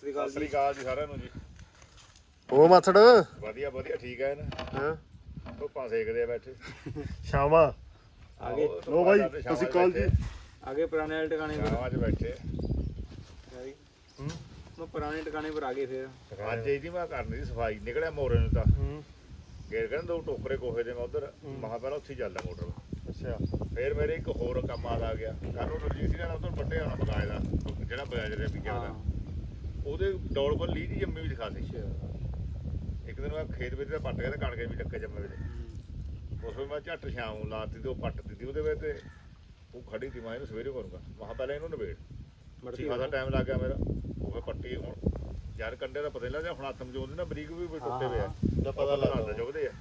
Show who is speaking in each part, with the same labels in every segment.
Speaker 1: ਸ੍ਰੀ
Speaker 2: ਸਤਿ
Speaker 1: ਅਕਾਲ
Speaker 2: ਸ੍ਰੀ
Speaker 1: ਜੀ
Speaker 2: ਅਕਾਲ ਜੀ ਸਾਰਿਆਂ ਨੂੰ ਜੀ।
Speaker 3: ਉਹ ਮੱਛੜ?
Speaker 2: ਵਧੀਆ ਵਧੀਆ ਠੀਕ ਹੈ ਨਾ
Speaker 3: ਹਾਂ।
Speaker 2: ਧੁੱਪਾਂ ਸੇਕਦੇ ਆ ਬੈਠੇ।
Speaker 3: ਸ਼ਾਮਾ।
Speaker 1: ਆਗੇ
Speaker 3: ਲੋ
Speaker 2: ਸ਼ਾਮਾਂ
Speaker 3: ਸਤਿ ਸ੍ਰੀ ਅਕਾਲ ਜੀ।
Speaker 1: ਆਗੇ ਪੁਰਾਣੇ ਵਾਲੇ ਟਿਕਾਣੇ ਪਰ।
Speaker 2: 'ਚ ਬੈਠੇ।
Speaker 3: ਹੂੰ।
Speaker 1: ਮੈਂ ਪੁਰਾਣੇ ਟਿਕਾਣੇ ਪਰ ਆ ਗਏ ਫਿਰ।
Speaker 2: ਅੱਜ ਇਹਦੀ ਮੈਂ ਕਰਨੀ ਸੀ ਸਫ਼ਾਈ ਨਿਕਲਿਆ ਮੋਰੇ ਨੂੰ ਤਾਂ।
Speaker 3: ਹੂੰ।
Speaker 2: ਗੇਰ ਕਹਿੰਦੇ ਦੋ ਟੋਕਰੇ ਕੋਹੇ ਦੇ ਮੈਂ ਉਧਰ ਮਹਾ ਪਹਿਲਾਂ ਉੱਥੇ ਹੀ ਚੱਲਦਾ ਮੋਟਰ।
Speaker 3: ਅੱਛਾ।
Speaker 2: ਫੇਰ ਮੇਰੇ ਇੱਕ ਹੋਰ ਕੰਮ ਆਦਾ ਆ ਗਿਆ। ਕੱਲ ਨੂੰ ਰਜੀਤ ਸਿੰਘ ਨਾਲ ਉਧਰ ਵੱਡੇ ਆਣਾ ਬਗਾਏ ਦਾ ਜਿਹੜਾ ਬਜਾਜ ਰਿਹਾ ਵੀ
Speaker 1: ਹਾਂ।
Speaker 2: ਦਾ ਉਹਦੇ ਡੌਲ ਪਰ ਲੀ ਦੀ ਜੰਮੀ ਵੀ ਦਿਖਾ ਸੀ। ਇੱਕ ਦਿਨ ਮੈਂ ਖੇਤ ਵਿੱਚ ਤਾਂ ਪੱਟ ਗਿਆ ਤੇ ਕਣਕੇ ਵੀ ਟੱਕੇ ਜੰਮੇ ਵੇ ਉਸ ਵੇਲੇ ਮੈਂ ਝੱਟ ਸ਼ਾਮ ਨੂੰ ਲਾਤੀ ਤੇ ਉਹ ਪੱਟ ਦਿੱਤੀ ਉਹਦੇ ਵਿੱਚ ਤੇ ਉਹ ਖੜੀ ਸੀ ਮੈਂ ਇਹਨੂੰ ਸਵੇਰੇ ਕਰੂੰਗਾ। ਮਹਾ ਪਹਿਲਾਂ ਇਹਨੂੰ ਨਵੇੜ
Speaker 1: ਮੜਤੀ
Speaker 2: ਖਾਦਾ ਟਾਈਮ ਲੱਗ ਗਿਆ ਮੇਰਾ। ਉਹ ਫਿਰ ਪੱਟੀ ਹੁਣ ਯਾਰ ਕੰਡੇ ਦਾ ਪਤਾ ਨਹੀਂ ਲੱਗਦਾ ਹੁਣ ਹੱਥਮ ਜੋਦੇ ਨਾ ਬਰੀਕ ਵੀ ਟੁੱਟੇ ਹੋਏ ਆ।
Speaker 3: ਦਾ ਪਤਾ ਲੱਗਦਾ।
Speaker 2: ਜੁਗਦੇ ਆ।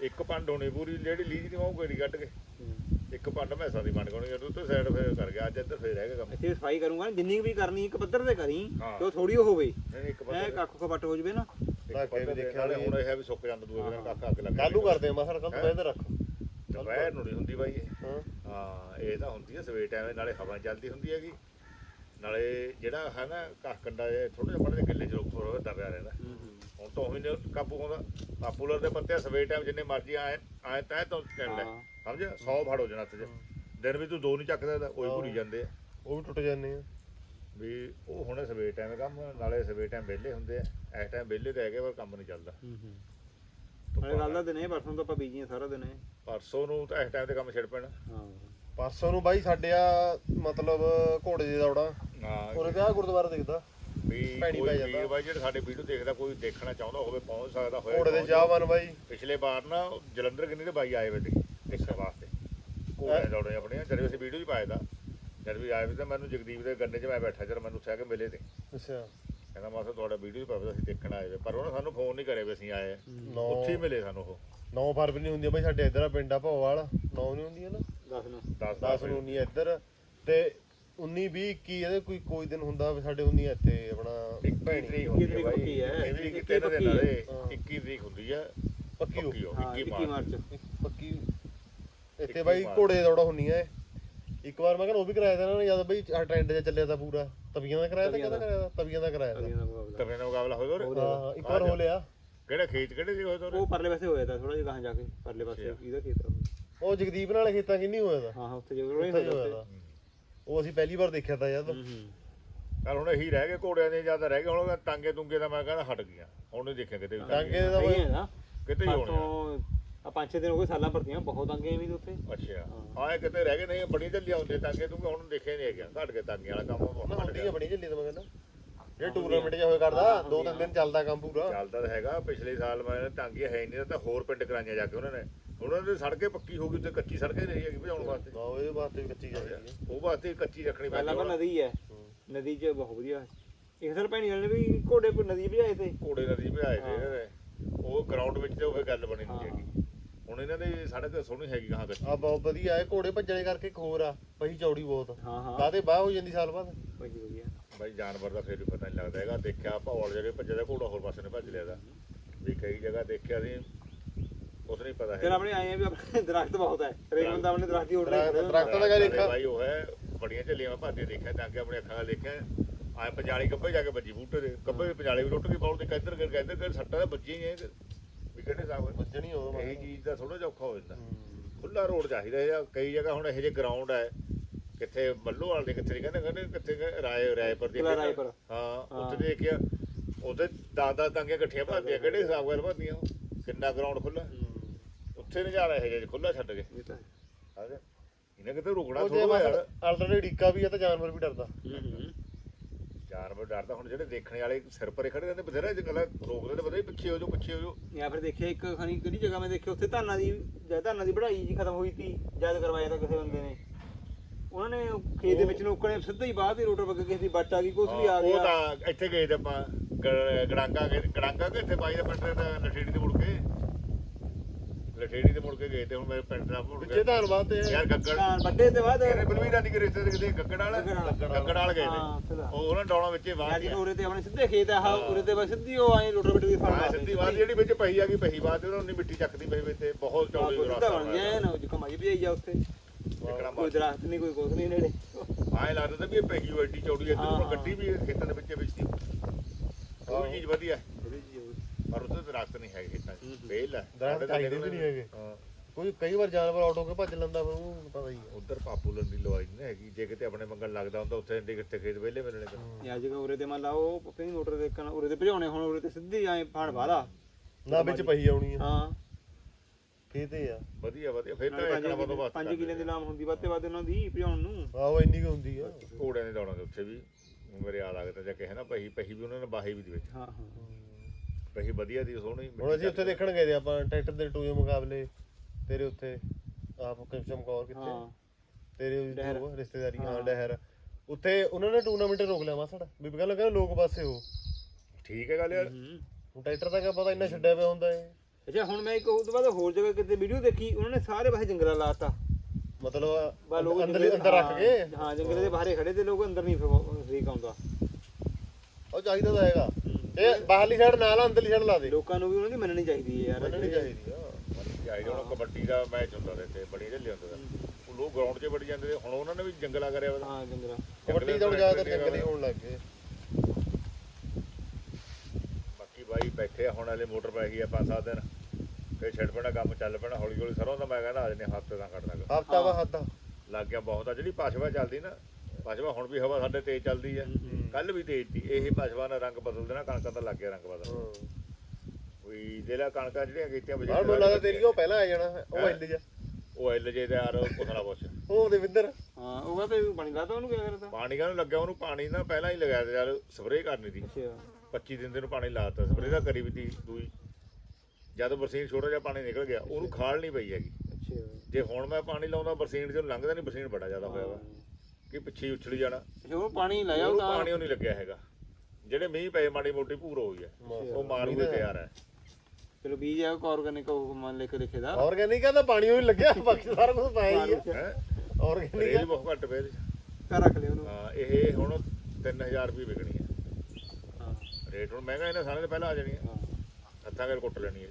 Speaker 2: ਇੱਕ ਪੰਡ ਹੋਣੀ ਪੂਰੀ ਜਿਹੜੀ ਲੀਜ ਦੀ ਉਹ ਗੇੜੀ ਕੱਢ ਕੇ। ਇੱਕ ਪੰਡ ਮੈਸਾਂ ਦੀ ਪੰਡ ਕੋਣੀ ਉਹ ਤੋਂ ਸਾਈਡ ਫੇਰ ਕਰ ਗਿਆ ਅੱਜ ਇੱਧਰ ਫੇਰ ਰਹਿ ਗਿਆ ਕੰਮ।
Speaker 1: ਇੱਥੇ ਸਫ਼ਾਈ ਕਰੂੰਗਾ ਨਾ, ਜਿੰਨੀ ਕੁ ਵੀ ਕਰਨੀ ਇੱਕ ਪੱਧਰ ਤੇ ਕਰੀ
Speaker 2: ਹਾਂ।
Speaker 1: ਤੇ ਉਹ ਥੋੜੀ ਉਹ ਹੋਵੇ।
Speaker 2: ਨਹੀਂ ਨਹੀਂ, ਇੱਕ
Speaker 1: ਐ
Speaker 2: ਬੰਦੇ
Speaker 1: ਕੱਖ ਕਪੱਟ ਹੋ ਜਵੇ ਨਾ।
Speaker 3: ਧਾਗੇ ਵੀ ਦੇਖਿਆ
Speaker 2: ਨਾਲੇ ਹੁਣ ਇਹ ਹੈ ਵੀ ਸੁੱਕ ਜਾਂਦਾ ਦੂਏ ਦਿਨ ਕਾਕਾ ਅੱਗ ਲੱਗ
Speaker 3: ਕੱਲੂ ਕਰਦੇ ਆ ਮਸਰ ਕੱਲ ਤੋਂ ਰੱਖ।
Speaker 2: ਦੁਪਹਿਰ ਨੂੰ ਨਹੀਂ ਹੁੰਦੀ ਬਾਈ ਇਹ।
Speaker 3: ਹਾਂ।
Speaker 2: ਹਾਂ ਇਹ ਤਾਂ ਹੁੰਦੀ ਹੈ ਸਵੇਰ ਟਾਈਮ ਨਾਲੇ ਹਵਾ ਚੱਲਦੀ ਹੁੰਦੀ ਹੈਗੀ। ਨਾਲੇ ਜਿਹੜਾ ਹੈ ਨਾ ਕੱਖ ਕੰਡਾ ਜੇ ਥੋੜੇ ਜਿਹਾ ਪੜਦੇ ਗਿੱਲੇ ਚ ਰੁੱਖ ਰੋਵੇ ਦਬਿਆ ਰਹਿੰਦਾ। ਹੁਣ ਤਾਂ ਉਹੀ ਨੇ ਕਾਬੂ ਹੁੰਦਾ ਪਾਪੂਲਰ ਦੇ ਪੱਤੇ ਸਵੇਰ ਟਾਈਮ ਜਿੰਨੇ ਮਰਜ਼ੀ ਆਏ ਆਏ ਤੈ ਤੋਂ ਚੱਲ ਲੈ
Speaker 1: ਹਾਂ।
Speaker 2: ਸਮਝ 100 ਫੜ ਹੋ ਜਾਣਾ ਤੇ ਦਿਨ ਵੀ ਤੂੰ ਦੋ ਨਹੀਂ ਚੱਕਦਾ ਤਾਂ ਉਹੀ ਭੁਰੀ ਜਾਂਦੇ ਆ।
Speaker 3: ਉਹ ਵੀ ਟੁੱਟ ਜਾਂਦੇ ਆ।
Speaker 2: ਵੀ ਉਹ ਹੁਣੇ ਸਵੇਰ ਟਾਈਮ ਕੰਮ ਨਾਲੇ ਸਵੇਰ ਟਾਈਮ ਵਿਹਲੇ ਹੁੰਦੇ ਆ। ਇਸ ਟਾਈਮ ਵਿਹਲੇ ਤੇ ਹੈਗੇ ਪਰ ਕੰਮ ਨਹੀਂ ਚੱਲਦਾ।
Speaker 1: ਨਾਲੇ ਗੱਲ ਦਾ ਦਿਨ ਇਹ ਪਰਸੋਂ ਤਾਂ ਆਪਾਂ ਬੀਜੀਆਂ ਸਾਰਾ ਦਿਨ ਇਹ।
Speaker 2: ਪਰਸੋਂ ਨੂੰ ਤਾਂ ਇਸ ਟਾਈਮ ਤੇ ਕੰਮ ਛਿੜ ਪੈਣਾ।
Speaker 1: ਹਾਂ।
Speaker 3: ਪਰਸੋਂ ਨੂੰ ਬਾਈ ਸਾਡੇ ਆ ਮਤਲਬ ਘੋੜੇ ਦੀ ਦੌੜਾ
Speaker 2: ਹਾਂ।
Speaker 3: ਉਰੇ ਤੇ ਆ ਗੁਰਦੁਆਰਾ ਦਿਖਦਾ।
Speaker 2: ਵੀ ਕੋਈ
Speaker 3: ਪੈ ਜਾਂਦਾ।
Speaker 2: ਬਾਈ ਜਿਹੜੇ ਸਾਡੇ ਵੀਡੀਓ ਦੇਖਦਾ ਕੋਈ ਦੇਖਣਾ ਚਾਹੁੰਦਾ ਹੋਵੇ ਪਹੁੰਚ ਸਕਦਾ ਹੋਵੇ
Speaker 3: ਘੋੜੇ ਦੇ ਜਾਵਨ ਬਾਈ।
Speaker 2: ਪਿਛਲੇ ਵਾਰ ਨਾ ਜਲੰਧਰ ਕਿੰਨੀ ਦੇ ਬਾਈ ਆਏ ਵੇ ਤੇ। ਦੇਖਣ ਵਾਸਤੇ। ਘੋੜੇ ਦੌੜੇ ਆਪਣੀਆਂ ਜਦ ਵੀ ਅਸੀਂ ਵੀਡੀਓ 'ਚ ਪਾਇਆ ਦਾ ਜਦ ਵੀ ਆਏ ਵੇ ਤਾਂ ਮੈਨੂੰ ਜਗਦੀਪ ਦੇ ਗੰਨੇ 'ਚ ਮੈਂ ਬੈਠਾ ਜਦ ਮੈਨੂੰ ਉੱਥੇ ਆ ਕੇ ਮਿਲੇ ਤੇ।
Speaker 3: ਅੱਛਾ।
Speaker 2: ਕਹਿੰਦਾ ਮਾਸਾ ਤੁਹਾਡਾ ਵੀਡੀਓ 'ਚ ਪਾਇਆ ਅਸੀਂ ਦੇਖਣ ਆਏ ਵੇ ਪਰ ਉਹਨੇ ਸਾਨੂੰ ਫੋਨ ਨਹੀਂ ਕਰੇ ਵੀ ਅਸੀਂ ਆਏ ਆ।
Speaker 3: ਨੌ
Speaker 2: ਉੱਥੇ ਹੀ ਮਿਲੇ ਸਾਨੂੰ ਉਹ।
Speaker 3: 9 ਫਰਵਰੀ ਨਹੀਂ ਹੁੰਦੀ ਆ ਬਾਈ ਸਾਡੇ ਇੱਧਰ ਆ ਪਿੰਡ ਆ ਭੋਵਾਲ 9 ਨਹੀਂ ਹੁੰਦੀ ਆ ਨਾ?
Speaker 1: ਦੱਸ ਨੂੰ।
Speaker 2: 10
Speaker 3: 10 ਨੂੰ ਨਹੀਂ ਇੱਧਰ। ਤੇ 19 20 21 ਇਹਦੇ ਕੋਈ ਕੋਈ ਦਿਨ ਹੁੰਦਾ ਵੀ ਸਾਡੇ ਹੁੰਦੀ ਆ ਇੱਥੇ ਆਪਣਾ
Speaker 2: 21 ਤਰੀਕ ਹੁੰਦੀ ਹੈ
Speaker 1: ਤਰੀਕ
Speaker 2: ਬਾਈ।
Speaker 1: ਪੱਕੀ ਹੈ।
Speaker 2: ਇਹ ਵੀ
Speaker 1: ਇੱਕੀ
Speaker 2: ਤਿੰਨ ਦਿਨ
Speaker 1: ਪੱਕੀ ਹੈ।
Speaker 2: ਨਾਲੇ?
Speaker 3: ਹਾਂ।
Speaker 2: 21 ਤਰੀਕ ਹੁੰਦੀ ਹੈ
Speaker 3: ਪੱਕੀ ਹੋ
Speaker 2: ਪੱਕੀ ਹੋ
Speaker 1: ਹਾਂ
Speaker 2: 21
Speaker 1: 21
Speaker 2: ਮਾਰਚ।
Speaker 1: ਮਾਰਚ।
Speaker 3: ਪੱਕੀ ਇੱਥੇ ਬਾਈ। ਘੋੜੇ ਦੌੜਾ ਹੁੰਦੀਆਂ ਏ ਇੱਕ ਵਾਰ ਮੈਂ ਕਹਿੰਦਾ ਉਹ ਵੀ ਕਰਾਇਆ ਤਾ ਇਹਨਾਂ ਨੇ ਜਦ ਬਈ ਆ ਟ੍ਰੈਂਡ ਜਿਹਾ ਚੱਲਿਆ ਤਾਂ ਪੂਰਾ। ਤਵੀਆਂ ਦਾ ਕਰਾਇਆ ਤਾਂ ਕਿਹਦਾ। ਕਰਾਇਆ ਤਾ? ਤਵੀਆਂ ਦਾ ਕਰਾਇਆ ਤਾ।
Speaker 1: ਅਗਲੀਆਂ ਦਾ ਮੁਕਾਬਲਾ।
Speaker 2: ਤਵੇ ਦਾ ਮੁਕਾਬਲਾ ਹੋਇਆ
Speaker 1: ਹੋਰ।
Speaker 2: ਤੋਰੇ
Speaker 3: ਹਾਂ ਇੱਕ ਵਾਰ ਹੋ ਲਿਆ।
Speaker 2: ਕਿਹੜੇ ਖੇਤ ਕਿਹੜੇ ਸੀ ਹੋਏ ਤੋਰੇ
Speaker 1: ਉਹ ਪਰਲੇ ਪਾਸੇ ਹੋਇਆ ਤਾਂ ਥੋੜਾ ਜਿਹਾ ਗਾਹਾਂ ਜਾ ਕੇ ਪਰਲੇ ਪਾਸੇ। ਇਹਦਾ ਖੇਤ ਆ ਉਹ।
Speaker 3: ਉਹ ਜਗਦੀਪ ਨਾਲ ਖੇਤਾਂ ਕਿੰਨੀ ਹੋਇਆ ਦਾ
Speaker 1: ਹਾਂ ਹਾਂ ਉੱਥੇ ਹੀ ਹੋਇਆ
Speaker 3: ਹੋਇਆ ਦਾ ਉਹ ਅਸੀਂ ਪਹਿਲੀ ਵਾਰ ਦੇਖਿਆ ਤਾਂ ਯਾਰ।
Speaker 1: ਹੂੰ ਹੂੰ।
Speaker 2: ਕੱਲ ਹੁਣ ਇਹੀ ਰਹਿ ਗਏ ਘੋੜਿਆਂ ਦੇ ਜ਼ਿਆਦਾ ਰਹਿ ਗਏ ਹੁਣ ਟਾਂਗੇ ਤੁੰਗੇ ਦਾ ਮੈਂ ਕਹਿੰਦਾ ਹਟ ਗਿਆ। ਹੁਣ ਨਹੀਂ ਦੇਖਿਆ ਕਿਤੇ ਵੀ
Speaker 3: ਟਾਂਗੇ ਦੇ ਤਾਂ
Speaker 1: ਸਹੀ ਹੈ ਨਾ।
Speaker 2: ਕਿਤੇ ਹੀ ਹੋਣੇ
Speaker 1: ਪਰਸੋਂ ਆ ਪੰਜ ਛੇ ਦਿਨ ਹੋ ਗਏ ਸਾਲਾਂ ਭਰਤੀਆਂ ਬਹੁਤ ਅੰਗੇ ਵੀ ਤੇ ਉੱਥੇ।
Speaker 2: ਅੱਛਾ। ਹਾਂ। ਇਹ ਕਿਤੇ ਰਹਿ ਗਏ ਨਹੀਂ ਬੜੀ ਚੱਲੀਆਂ ਹੁੰਦੀਆਂ ਟਾਂਗੇ ਤੁੰਗੇ ਹੁਣ ਦੇਖੇ ਨਹੀਂ ਹੈਗੇ। ਘਟ ਕੇ ਟਾਂਗੇ ਵਾਲਾ ਕੰਮ
Speaker 3: ਨਾ
Speaker 2: ਹਟ
Speaker 3: ਹੁੰਦੀ
Speaker 2: ਗਿਆ
Speaker 3: ਆ ਬੜੀ ਜੱਲੀ ਤਾਂ ਮੈਂ ਕਹਿੰਦਾ। ਇਹ ਟੂਰਨਾਮੈਂਟ ਜਿਹਾ ਹੋਇਆ ਕਰਦਾ ਦੋ ਤਿੰਨ ਦਿਨ ਚੱਲਦਾ ਕੰਮ ਪੂਰਾ।
Speaker 2: ਚੱਲਦਾ ਤਾਂ ਹੈਗਾ ਪਿਛਲੇ ਸਾਲ ਮੈਂ ਟਾਂਗੇ ਹੈ ਹੀ ਨਹੀਂ ਤਾਂ ਹੋਰ ਪਿੰਡ ਕਰਾਈਆਂ ਜਾ ਕੇ ਉਹਨਾਂ ਨੇ। ਉਹਨਾਂ ਦੇ ਸੜਕੇ ਪੱਕੀ ਹੋ ਗਈ ਤੇ ਕੱਚੀ ਸੜਕੇ ਰਹੀ ਹੈਗੀ ਭਜਾਉਣ ਵਾਸਤੇ।
Speaker 3: ਨਾ ਉਹਦੇ ਵਾਸਤੇ ਵੀ ਕੱਚੀ ਜਾਂਦੀ ਹੈ
Speaker 2: ਉਹ ਵਾਸਤੇ ਕੱਚੀ ਰੱਖਣੀ
Speaker 1: ਪਹਿਲਾਂ
Speaker 2: ਪੈਂਦੀ
Speaker 1: ਤਾਂ
Speaker 2: ਹੁਣ।
Speaker 1: ਨਦੀ ਹੈ। ਨਦੀ 'ਚ ਬਹੁਤ ਵਧੀਆ ਇੱਕ ਸਰ ਭੈਣੀ ਵਾਲੇ ਨੇ ਵੀ ਘੋੜੇ ਪਰ ਨਦੀ ਭਜਾਏ ਤੇ।
Speaker 2: ਘੋੜੇ ਨਦੀ ਭਜਾਏ ਤੇ ਇਹਨਾਂ ਨੇ। ਉਹ ਗਰਾਊਂਡ ਵਿੱਚ ਤੇ ਉਹ ਫਿਰ ਗੱਲ ਬਣੀ ਨਹੀਂ
Speaker 1: ਹਾਂ।
Speaker 2: ਹੈਗੀ। ਹੁਣ ਇਹਨਾਂ ਦੀ ਸੜਕ ਸੋਹਣੀ ਹੈਗੀ ਕਹਾਂ ਕੱਚੀ।
Speaker 3: ਆ ਬਹੁਤ ਵਧੀਆ ਹੈ ਘੋੜੇ ਭੱਜਣੇ ਕਰਕੇ ਇੱਕ ਹੋਰ ਆ ਪਹੀ ਚੌੜੀ ਬਹੁਤ।
Speaker 1: ਹਾਂ ਹਾਂ।
Speaker 3: ਕਾਹਦੇ ਬਾਹ ਹੋ ਜਾਂਦੀ ਸਾਲ ਬਾਅਦ?
Speaker 1: ਬੜੀ ਵਧੀਆ
Speaker 2: ਬਾਈ ਜਾਨਵਰ ਦਾ ਫੇਰ ਵੀ ਪਤਾ ਨਹੀਂ ਲੱਗਦਾ ਹੈਗਾ। ਦੇਖਿਆ ਭੌਲ ਜਿਹੜੇ ਭੱਜੇ ਦਾ ਘੋੜਾ ਹੋਰ ਪਾਸੇ ਨੇ ਭੱਜ ਲਿਆ ਦਾ। ਵੀ ਕਈ ਜਗ੍ਹਾ ਦੇਖਿਆ ਸੀ ਉਸ ਨਹੀਂ ਪਤਾ
Speaker 1: ਫਿਰ
Speaker 2: ਹੈ
Speaker 1: ਆਪਣੇ ਆਏ ਆ ਵੀ ਆਪਣੇ ਦਰਖਤ ਬਹੁਤ ਹੈ। ਰੇਗਨ ਦਾ ਆਪਣੇ ਦਰਖਤ ਦੀ ਉੱਡ
Speaker 3: ਦਰਖਤ-
Speaker 1: ਰਿਹਾ
Speaker 3: ਦਰਖਤ ਦਾ ਕਿਆ ਦੇਖਿਆ?
Speaker 2: ਬਾਈ ਉਹ ਹੈ ਬੜੀਆਂ ਝੱਲੀਆਂ ਮੈਂ ਭਾਦੇ ਦੇਖਿਆ ਤਾਂ ਕਿ ਆਪਣੇ ਅੱਖਾਂ ਨਾਲ ਦੇਖਿਆ। ਆਏ ਪੰਜਾਲੀ ਗੱਬੇ ਜਾ ਕੇ ਵੱਜੀ ਬੂਟੇ ਦੇ ਗੱਬੇ ਪੰਜਾਲੀ ਵੀ ਟੁੱਟ ਗਈ ਬੌਲ ਦੇ ਕਿੱਧਰ ਕਰ ਕਿੱਧਰ ਕਰ ਸੱਟਾਂ ਤਾਂ ਵੱਜੀਆਂ ਹੀ ਐ ਕਿਹੜੇ ਹਿਸਾਬ
Speaker 3: ਵੱਜਣੀ ਉਹ
Speaker 2: ਇਹੀ ਚੀਜ਼ ਦਾ ਥੋੜਾ ਜਿਹਾ ਔਖਾ ਹੋ ਜਾਂਦਾ। ਖੁੱਲਾ ਰੋਡ ਚਾਹੀਦਾ ਜਾਂ ਕਈ ਜਗ੍ਹਾ ਹੁਣ ਇਹੋ ਜਿਹੇ ਗਰਾਊਂਡ ਹੈ ਕਿੱਥੇ ਬੱਲੋਵਾਲ ਦੇ ਕਿੱਥੇ ਕਹਿੰਦੇ ਕਹਿੰਦੇ ਕਿੱਥੇ ਰਾਏ ਰਾਏਪੁਰ ਦੀ। ਹਾਂ ਉੱਥੇ ਦੇਖਿਆ ਉਹਦੇ ਦਾਦਾ ਤਾਂਗੇ ਇਕੱਠੀਆਂ ਭਰਦੀਆਂ ਕਿਹੜੇ ਹਿਸਾਬ ਨਾਲ ਭਰਦੀਆਂ? ਕਿੰਨਾ ਗਰਾਊਂਡ ਖੁੱਲਾ ਉੱਥੇ ਨਜ਼ਾਰਾ ਇਹੋ ਜਿਹਾ ਖੁੱਲਾ ਛੱਡ ਕੇ।
Speaker 1: ਇਹ ਤਾਂ ਹੈ।
Speaker 2: ਹਾਂ ਇਹਨੇ ਕਿਤੇ ਰੁਕਣਾ
Speaker 3: ਜੇ
Speaker 2: ਥੋੜਾ ਯਾਰ।
Speaker 3: ਆਲਰੇਡੀ ਡੀਕਾ ਵੀ ਆ ਤਾਂ ਜਾਨਵਰ ਵੀ ਡਰਦਾ।
Speaker 1: ਹੂੰ
Speaker 2: ਜਾਨਵਰ ਡਰਦਾ ਹੁਣ ਜਿਹੜੇ ਦੇਖਣੇ ਵਾਲੇ ਸਿਰ ਪਰੇ ਖੜੇ ਰਹਿੰਦੇ ਬਥੇਰਾ ਜੇ ਗੱਲ ਰੋਕਦੇ ਨੇ ਹੀ ਪਿੱਛੇ ਹੋ ਜਾਓ ਪਿੱਛੇ ਹੋ ਜਾਓ।
Speaker 1: ਜਾਂ ਫਿਰ ਦੇਖਿਆ ਇੱਕ ਖਣੀ ਕਿਹੜੀ ਜਗ੍ਹਾ ਮੈਂ ਦੇਖਿਆ ਉੱਥੇ ਧਾਨਾਂ ਦੀ ਜਦ ਧਾਨਾਂ ਦੀ ਵਢਾਈ ਜੀ ਖਤਮ ਹੋਈ ਤੀ ਜਦ ਕਰਵਾਇਆ ਤਾਂ ਕਿਸੇ ਬੰਦੇ ਨੇ। ਉਹਨਾਂ ਨੇ ਖੇਤ ਦੇ ਵਿੱਚ ਨੋਕਣੇ ਸਿੱਧਾ ਹੀ ਬਾਹਰ ਦੀ ਰੋਟਰ ਵਗ ਕਿਸੇ ਦੀ ਬੱਟ ਆ ਗਈ ਕੁਛ ਵੀ ਆ
Speaker 2: ਉਹ
Speaker 1: ਗਿਆ।
Speaker 2: ਤਾਂ ਇੱਥੇ ਗਏ ਤੇ ਆਪਾਂ ਗੜਾਂਗਾ ਗੜਾਂਗਾ ਕਿ ਇੱਥੇ ਬਾਈ ਦੇ ਪਿੰਡ ਦਾ ਤੇ ਲਠੇੜੀ ਤੇ ਮੁੜ ਕੇ ਗਏ ਤੇ ਹੁਣ ਮੇਰੇ ਪਿੰਡ ਦਾ ਮੁੜ ਕੇ
Speaker 3: ਧੰਨਵਾਦ ਤੇ
Speaker 2: ਯਾਰ ਗੱਗੜ
Speaker 1: ਵੱਡੇ ਤੇ ਬਾਅਦ
Speaker 2: ਇਹਨੇ ਬਲਵੀਰਾਂ ਦੀ ਰਿਸ਼ਤੇ ਦੇ ਕਿਤੇ ਗੱਗੜ ਵਾਲਾ
Speaker 1: ਗੱਗੜ ਵਾਲਾ।
Speaker 2: ਗੱਗੜ ਵਾਲ ਗਏ
Speaker 1: ਦਾ।
Speaker 2: ਉਹ ਉਹਨਾਂ ਡੌਲਾਂ ਵਿੱਚ ਹੀ ਬਾਹਰ
Speaker 1: ਅੱਜ ਉਰੇ ਤੇ ਆਪਣੇ ਸਿੱਧੇ ਖੇਤ ਆ ਆਹ ਉਰੇ ਤੇ ਬਸ ਸਿੱਧੀ ਉਹ ਆਏ ਰੋਟਰ ਬਿਟ ਦੀ ਫੜ
Speaker 2: ਹਾਂ ਸਿੱਧੀ ਬਾਤ ਜਿਹੜੀ ਵਿੱਚ ਪਹੀ ਆ ਗਈ ਪਹੀ ਬਾਤ ਉਹਨਾਂ ਨੇ ਮਿੱਟੀ ਚੱਕਦੀ ਪਈ ਵਿੱਚ ਤੇ ਬਹੁਤ ਚੌੜੀ
Speaker 1: ਸਿੱਧਾ
Speaker 2: ਰਸਤਾ
Speaker 1: ਬਣ ਗਿਆ ਉਹ ਕਮਾਈ ਭਜਾਈ ਜਾ ਉੱਥੇ। ਕੋਈ ਦਰਖਤ ਨਹੀਂ ਕੋਈ ਕੁਛ ਨਹੀਂ ਨੇੜੇ।
Speaker 2: ਆਏ ਲੱਗਦਾ ਤਾਂ ਵੀ ਇਹ ਪਹੀ ਓ ਐਡੀ ਚੌੜੀ ਇੱਧਰ ਨੂੰ ਗੱਡੀ ਵੀ ਖੇਤਾਂ ਦੇ ਵਿੱਚ ਵਿੱਚ ਸੀ। ਚੀਜ਼ ਵਧੀਆ
Speaker 1: ਇਹਦੇ ਚ ਜ਼ਰੂਰ।
Speaker 2: ਪਰ ਉੱਥੇ ਦਰਖਤ ਨਹੀਂ ਹੈਗੇ ਖੇਤਾਂ 'ਚ। ਵੇਲ ਹੈ।
Speaker 3: ਦਰਖਤ ਚਾਹੀਦੇ ਵੀ ਨਹੀਂ ਹੈਗੇ।
Speaker 2: ਹਾਂ।
Speaker 3: ਕੋਈ ਕਈ ਵਾਰ ਜਾਨਵਰ ਆਟੋ ਕੇ ਭੱਜ ਲੈਂਦਾ ਫਿਰ ਉਹਨੂੰ ਪਤਾ ਹੀ
Speaker 2: ਉਧਰ ਪਾਪੂਲਰ ਦੀ ਲਵਾਈ ਨਹੀਂ ਹੈਗੀ। ਜੇ ਕਿਤੇ ਆਪਣੇ ਮੰਗਣ ਲੱਗਦਾ ਹੁੰਦਾ ਉੱਥੇ ਇੰਡੇ ਕਿੱਥੇ ਖੇਤ ਵਿਹਲੇ ਮਿਲਣੇ
Speaker 1: ਇਹ ਅੱਜ ਕੱਲ੍ਹ ਉਰੇ ਤੇ ਮੰਨ ਲਾ ਉਹ ਕਈ ਮੋਟਰ ਦੇ ਕਨ ਉਰੇ ਤੇ ਭਜਾਉਣੇ ਹੁਣ ਉਰੇ ਤੇ ਸਿੱਧੀ ਐ ਫਾੜ ਵਾਲਾ
Speaker 3: ਨਾ ਵਿੱਚ ਪਹੀ ਆਉਣੀ ਆ।
Speaker 1: ਹਾਂ।
Speaker 3: ਫੇਰ ਤੇ ਆ।
Speaker 2: ਵਧੀਆ ਵਧੀਆ। ਫਿਰ ਤਾਂ
Speaker 1: ਨਾਲੇ
Speaker 2: ਇੱਕ ਨੰਬਰ ਤੋਂ ਬਸ
Speaker 1: 5 ਕਿੱਲੇ ਦੀ ਲਾਮ ਹੁੰਦੀ ਵੱਧ ਤੇ ਵੱਧ ਉਹਨਾਂ ਦੀ ਭਜਾਉਣ ਨੂੰ।
Speaker 3: ਆਹੋ ਇੰਨੀ ਕੁ ਹੁੰਦੀ ਆ।
Speaker 2: ਘੋੜਿਆਂ ਦੇ ਦੌੜਾਂ ਦੇ ਉੱਥੇ ਵੀ। ਮੇਰੇ ਆ ਲੱਗਦਾ ਜਾਂ ਕਿਸੇ ਨਾ ਪਹੀ ਪਹੀ ਵੀ ਉਹਨਾਂ ਨੇ ਬਾਹੀ ਵੀ ਦੇ ਵਿੱਚ।
Speaker 1: ਹਾਂ। ਹਾਂ।
Speaker 2: ਪਹੀ ਵਧੀਆ ਦੀ ਸੋਹਣੀ
Speaker 3: ਹੁਣ ਅਸੀਂ ਉੱਥੇ ਦੇਖਣ ਗਏ ਤੇ ਆਪਾਂ ਟਰੈਕਟਰ ਦੇ ਟੂਏ ਮੁਕਾਬਲੇ ਤੇਰੇ ਉੱਥੇ ਆਪ ਕਿਸ਼ਮ ਕੌਰ ਕਿੱਥੇ?
Speaker 1: ਹਾਂ।
Speaker 3: ਤੇਰੇ ਉਹ ਰਿਸ਼ਤੇਦਾਰੀ ਹਾਂ। ਡਹਿਰ ਉੱਥੇ ਉਹਨਾਂ ਨੇ ਟੂਰਨਾਮੈਂਟ ਰੋਕ ਲਿਆ ਮਾਸੜ। ਵੀ ਕਹਿੰਦਾ ਕਹਿੰਦਾ ਲੋਕ ਪਾਸੇ ਹੋ।
Speaker 2: ਠੀਕ ਹੈ ਗੱਲ ਯਾਰ।
Speaker 3: ਹੁਣ ਟਰੈਕਟਰ ਦਾ ਕਿਆ ਪਤਾ ਇੰਨਾ ਛੱਡਿਆ ਪਿਆ ਹੁੰਦਾ ਏ
Speaker 1: ਅੱਛਾ ਹੁਣ ਮੈਂ ਇੱਕ ਉਸ ਤੋਂ ਬਾਅਦ ਹੋਰ ਜਗ੍ਹਾ ਕਿਤੇ ਵੀਡੀਓ ਦੇਖੀ ਉਹਨਾਂ ਨੇ ਸਾਰੇ ਪਾਸੇ ਜੰਗਲਾ ਲਾਤਾ।
Speaker 3: ਮਤਲਬ ਅੰਦਰ ਅੰਦਰ ਰੱਖ ਕੇ?
Speaker 1: ਹਾਂ, ਹਾਂ ਜੰਗਲੇ ਦੇ ਬਾਹਰੇ ਖੜੇ ਤੇ ਲੋਕ ਅੰਦਰ ਨਹੀਂ ਫਿਰ ਫਰੀਕ ਆਉਂਦਾ
Speaker 3: ਉਹ ਚਾਹੀਦਾ ਤਾਂ ਹੈਗਾ। ਇਹ ਬਾਹਰਲੀ ਸਾਈਡ ਨਾਲ ਆ, ਅੰਦਰਲੀ ਸਾਈਡ ਲਾ ਦੇ।
Speaker 1: ਲੋਕਾਂ ਨੂੰ ਵੀ ਉਹਨਾਂ ਦੀ ਮੰਨਣੀ ਚਾਹੀਦੀ ਹੈ ਯਾਰ।
Speaker 3: ਮੰਨਣੀ ਚਾਹੀਦੀ ਆ।
Speaker 2: ਜਾਈ ਜਿਹੜਾ ਕਬੱਡੀ ਦਾ ਮੈਚ ਹੁੰਦਾ ਤੇ ਇੱਥੇ ਬੜੀ ਝੱਲੇ ਹੁੰਦਾ ਤਾ। ਉਹ ਲੋਕ ਗਰਾਊਂਡ 'ਚ ਵੜੀ ਜਾਂਦੇ ਤੇ ਹੁਣ ਉਹਨਾਂ ਨੇ ਵੀ ਜੰਗਲਾ ਕਰਿਆ ਵਾ।
Speaker 1: ਹਾਂ ਜੰਗਲਾ।
Speaker 3: ਕਬੱਡੀ ਤਾਂ ਹੁਣ ਜ਼ਿਆਦਾਤਰ ਜੰਗਲੀ ਹੋਣ ਲੱਗ ਗਏ।
Speaker 2: ਬਾਕੀ ਬਾਈ ਬੈਠੇ ਆ ਹੁਣ ਹਲੇ ਮੋਟਰ ਪੈ ਗਈ ਆ ਪੰਜ ਸੱਤ ਦਿਨ। ਫੇਰ ਛੱਡ ਪੈਣਾ ਕੰਮ ਚੱਲ ਪੈਣਾ ਹੌਲੀ ਹੌਲੀ ਸਰੋਂ ਦਾ ਮੈਂ ਕਹਿੰਦਾ ਆ ਜਨੇ ਹੱਥ ਦਾ ਕੱਢ ਦਾਂਗਾ
Speaker 3: ਹਫਤਾ ਵਾ ਹੱਦਾ
Speaker 2: ਲੱਗ ਗਿਆ ਬਹੁਤ ਆ ਜਿਹੜੀ ਪਛਵਾ ਚੱਲਦੀ ਨਾ ਪਛਵਾ ਹੁਣ ਵੀ ਹਵਾ ਸਾਡੇ ਤੇਜ਼ ਚੱਲਦੀ ਆ। ਕੱਲ ਵੀ ਤੇਜ਼ ਸੀ। ਇਹ ਪਛਵਾ ਨਾਲ ਰੰਗ ਬਦਲ ਦੇਣਾ ਕਣਕਾਂ ਦਾ ਲੱਗ ਗਿਆ ਰੰਗ ਬਦਲ ਕੋਈ ਜਿਹੜਾ ਕਣਕਾਂ ਜਿਹੜੀਆਂ ਕੀਤੀਆਂ
Speaker 3: ਬਾਹਰ ਮੈਨੂੰ ਲੱਗਦਾ ਤੇਰੀ ਉਹ ਪਹਿਲਾਂ ਆ ਜਾਣਾ ਉਹ ਐਲ ਜਾ
Speaker 2: ਉਹ ਐਲ ਜੇ ਦੇ ਯਾਰ ਪੁੱਛਣਾ ਪੁੱਛ।
Speaker 3: ਉਹ ਦੇਵਿੰਦਰ
Speaker 1: ਹਾਂ ਉਹ ਕਹਿੰਦੇ ਬਣ ਗਿਆ ਤਾਂ ਉਹਨੂੰ ਕਿਆ ਕਰਦਾ
Speaker 2: ਪਾਣੀ ਕਾਹਨੂੰ ਲੱਗਿਆ? ਉਹਨੂੰ ਪਾਣੀ ਨਾ ਪਹਿਲਾਂ ਹੀ ਲਗਾਇਆ ਤੇ ਯਾਰ ਸਪਰੇਅ ਕਰਨੀ ਸੀ।
Speaker 1: ਅੱਛਾ।
Speaker 2: 25 ਦਿਨ ਦੇ ਨੂੰ ਪਾਣੀ ਲਾਤਾ ਸਪਰੇਅ ਦਾ ਕਰੀ ਵੀ ਤੀ ਦੂਈ। ਜਦ ਬਰਸੀਨ ਛੋਟਾ ਜਿਹਾ ਪਾਣੀ ਨਿਕਲ ਗਿਆ ਉਹਨੂੰ ਖਾਲ ਨਹੀਂ ਪਈ ਹੈਗੀ।
Speaker 1: ਅੱਛਾ।
Speaker 2: ਜੇ ਹੁਣ ਮੈਂ ਪਾਣੀ ਲਾਉਂਦਾ ਬਰਸੀਨ ਚੋਂ ਲੰਘਦਾ ਨਹੀਂ ਬਰਸੀਨ ਬੜਾ ਜ਼ਿਆਦਾ ਹੋਇਆ ਵਾ। ਕਿ ਪਿੱਛੇ ਹੀ ਉਛਲ ਜਾਣਾ।
Speaker 1: ਅੱਛਾ ਉਹ ਪਾਣੀ ਲਾਇਆ ਉਹ
Speaker 2: ਉਹਨੂੰ
Speaker 1: ਤਾਂ।
Speaker 2: ਪਾਣੀ ਉਹ ਨਹੀਂ ਲੱਗਿਆ ਹੈਗਾ। ਜਿਹੜੇ ਮੀਂਹ ਪਏ ਮਾੜੀ ਮੋਟੀ ਭੂਰ ਹੋਈ ਹੈ। ਉਹ ਮਾਰੂ ਦੇ ਤਿਆਰ ਹੈ।
Speaker 1: ਚਲੋ ਬੀਜ ਆ ਆਰਗੈਨਿਕ ਉਹ ਮੰਨ ਲੈ ਕੇ ਲਿਖੇ ਦਾ।
Speaker 3: ਆਰਗੈਨਿਕ ਕਹਿੰਦਾ ਪਾਣੀ ਉਹ ਹੀ ਲੱਗਿਆ ਬਾਕੀ ਸਾਰਾ ਕੁਝ ਪਾਇਆ ਹੀ ਆ।
Speaker 2: ਹੈ?
Speaker 3: ਆਰਗੈਨਿਕ
Speaker 2: ਰੇਲ ਬਹੁਤ ਘੱਟ ਪਏ।
Speaker 1: ਘਰ ਰੱਖ ਲਿਆ ਉਹਨੂੰ।
Speaker 2: ਹਾਂ ਇਹ ਹੁਣ 3000 ਰੁਪਏ ਵਿਕਣੀ ਹੈ।
Speaker 1: ਹਾਂ।
Speaker 2: ਰੇਟ ਹੁਣ ਮਹਿੰਗਾ ਇਹਨਾਂ ਸਾਰਿਆਂ ਦੇ ਪਹਿਲਾਂ ਆ ਜਾਣੀ ਹੈ।
Speaker 1: ਹਾਂ।
Speaker 2: ਹੱਥਾਂ ਨਾਲ ਕੁੱਟ ਲੈਣੀ ਹੈ।